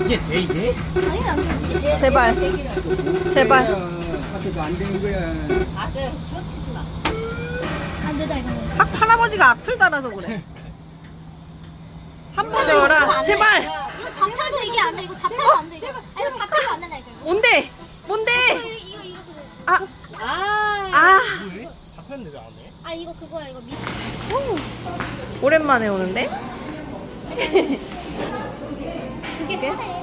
이게 돼 이게? 아니 안 돼. 제발. 제발. 하트도 안 되는 거야. 안 되다 이거. 하, 할아버지가 악플 달아서 그래. 한 번에 와라. 제발. 이거 잡혀도 이게 안 돼. 이거 잡혀도 안 돼. 이거. 아, 이거 잡혀도 안 된다 이거. 뭔데? 뭔데? 이거 이거. 아. 아. 왜? 잡혔는데 왜안 해? 아 이거 그거야 이거 미. 오랜만에 오는데? 그게 편해.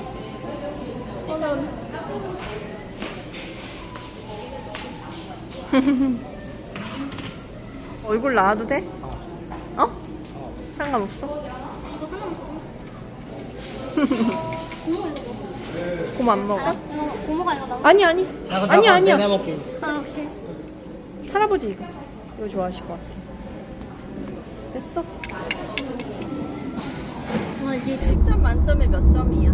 얼굴 나와도 돼? 어? 상관없어? 이거 하나만 더. 고모 이거. 안 먹어? 아, 이거 고모가 이거 먹어. 아니 아니. 아니 아니야. 내가 먹게. 아 오케이. 할아버지 이거. 이거 좋아하실 것 같아. 됐어. 와 이게 10점 만점에 몇 점이야?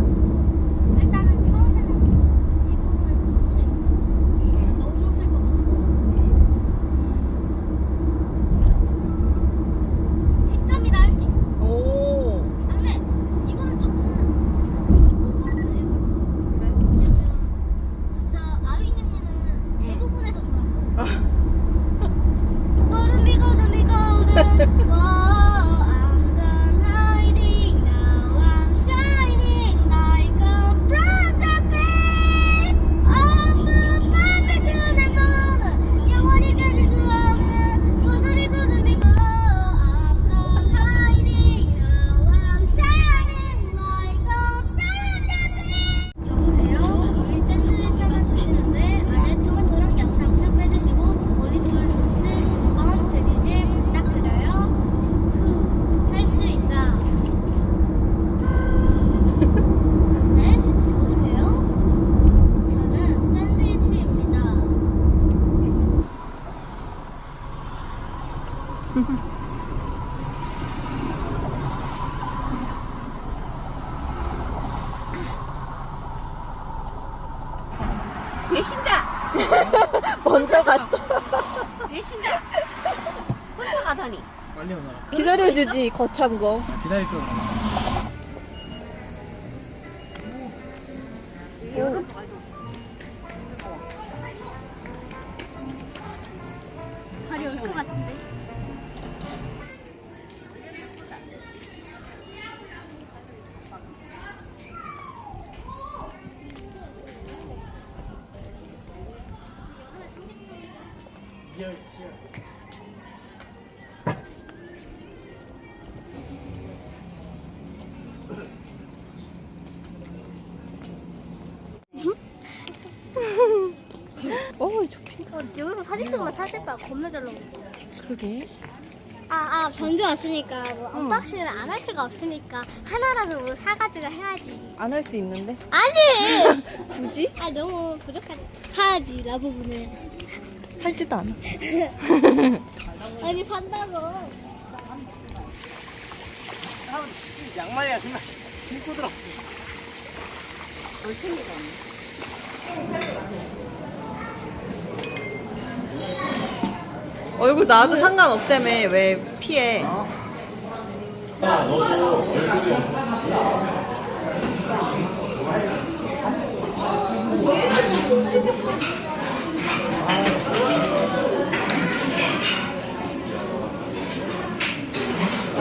혼자 가다니 빨리 오너라. 기다려주지 거참 거. 기다릴 거 없나? 발이 올 것 같은데. 어, 여기서 사진 찍으면 사실 봐 겁나 잘 나오고. 그러게. 아, 아, 전주 왔으니까 뭐 언박싱을 안 할 수가 없으니까 하나라도 뭐 사가지고 해야지. 안 할 수 있는데. 아니! 굳이? 아, 너무 부족하지. 사야지, 라부분은. 할지도 않아. 아니, 판다고. 양말이야 정말 신고 들어. 얼굴 나와도 상관없다며 왜 피해?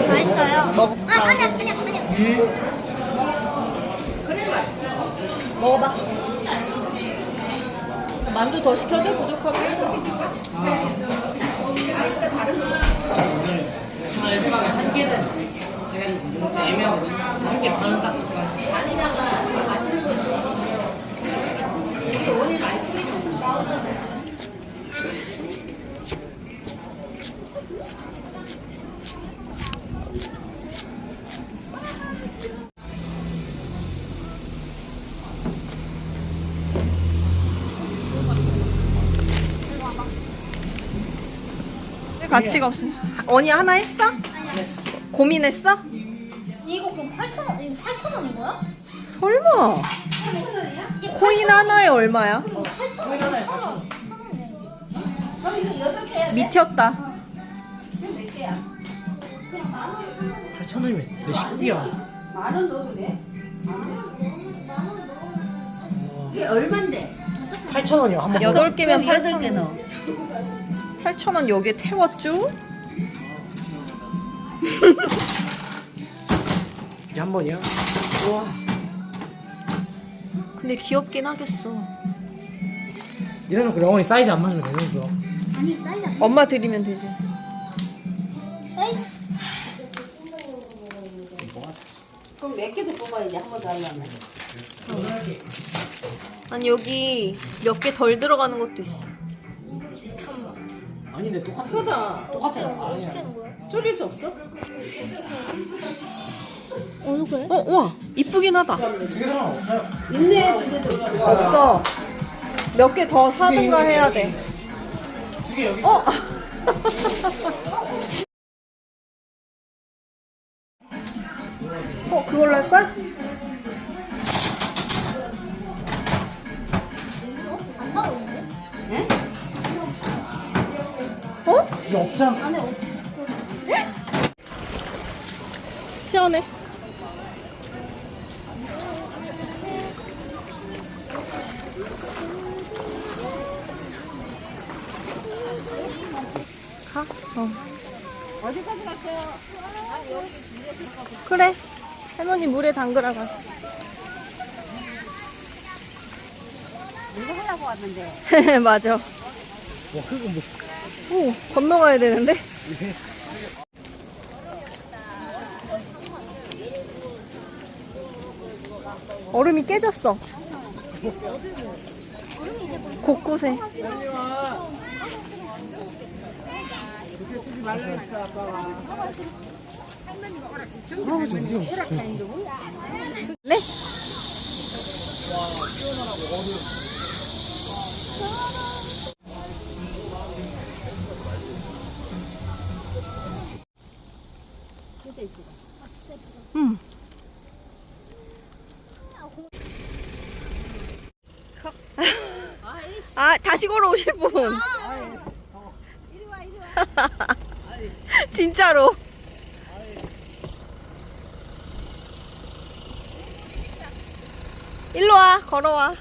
맛있어요. 먹어볼까? 아, 아니야, 아니야, 아니야. 먹어봐. 만두 더 시켜줘 부족하게. 아 마지막에 한 개는 제가 애매하거든 한개 반은 딱 들어가 맛있는 거 있어 원인 아이스크림 가치가 없어. 언니 하나 했어? 아니야. 고민했어? 이거 그럼 8,000원, 이거 8,000원인 거야? 설마. 이게 코인 하나에 얼마야? 8,000원, 1,000원. 1,000원이야. 미쳤다. 그냥 만원 8천 원이면 내 식비야. 만원 넣어도 돼? 만원 넣으면 이게 얼만데? 8천 원이요 한 번. 여덟 개면 여덟 8천 개 원. 넣어 8천 원 여기에 태웠죠? 이게 한 번이야? 우와. 근데 귀엽긴 하겠어. 이래놓고 영원히 사이즈 안 맞으면 되는 거. 아니 사이즈 안 엄마 드리면 되지. 사이즈 그럼 몇 개도 뽑아야지 한 번 더 하려면 아니 여기 몇 개 덜 들어가는 것도 있어. 아닌데 똑같아. 크다 똑같아. 어떻게 아니야. 하는 거야? 줄일 수 없어? 어느 거야? 어, 와 이쁘긴 하다. 두개 상관없어요. 있네 두개 들어 없어. 몇 개 더 사든가 해야 돼. 두개 여기. 어? 어, 시원해. 가? 어. 어디까지 갔어요? 그래. 할머니 물에 담그라 가. 이거 하려고 왔는데 맞아. 와 그거 뭐. 오, 건너가야 되는데? 얼음이 깨졌어. 곳곳에. 네? 응. 아, 다시 걸어오실 분. 진짜로. 일로 와, 걸어와.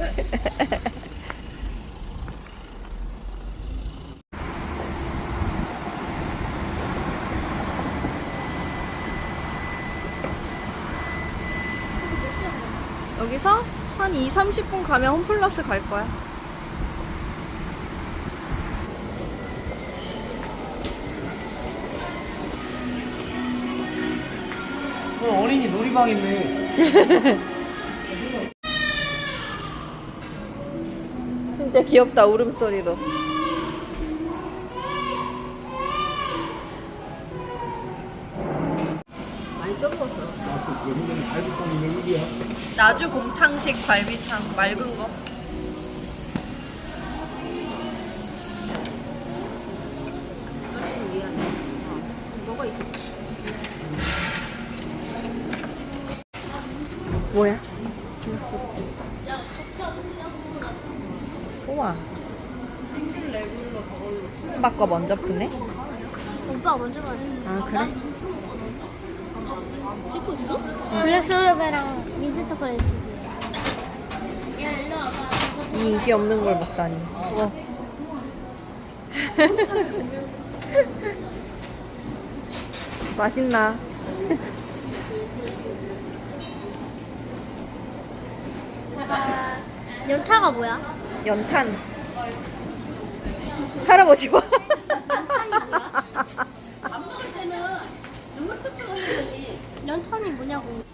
여기서 한 2, 30분 가면 홈플러스 갈 거야. 어, 어린이 놀이방 있네. 진짜 귀엽다, 울음소리도. 많이 썩었어 나주 곰탕식 갈비탕, 맑은 거. 뭐야? 우와. 바꿔 먼저 푸네? 오빠 먼저 말해 아, 그래? 찍고 있어? 블랙 소르베랑 민트 초콜릿 집이야 야 일로 와봐 이 인기 없는 걸 먹다니. 우와. 맛있나? 연타가 뭐야? 연탄. 할아버지 봐. 연탄이 뭐냐고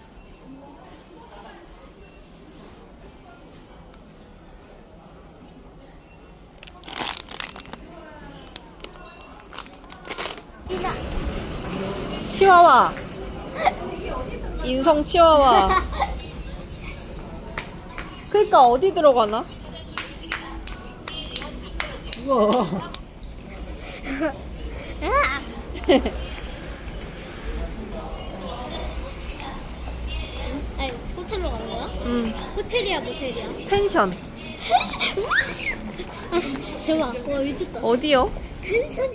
치와와. 인성 치와와. 그니까 어디 들어가나? 우와. 으아! 아니 호텔이야 모텔이야? 펜션. 아, 대박. 와, 미쳤다. 어디요? 텐션이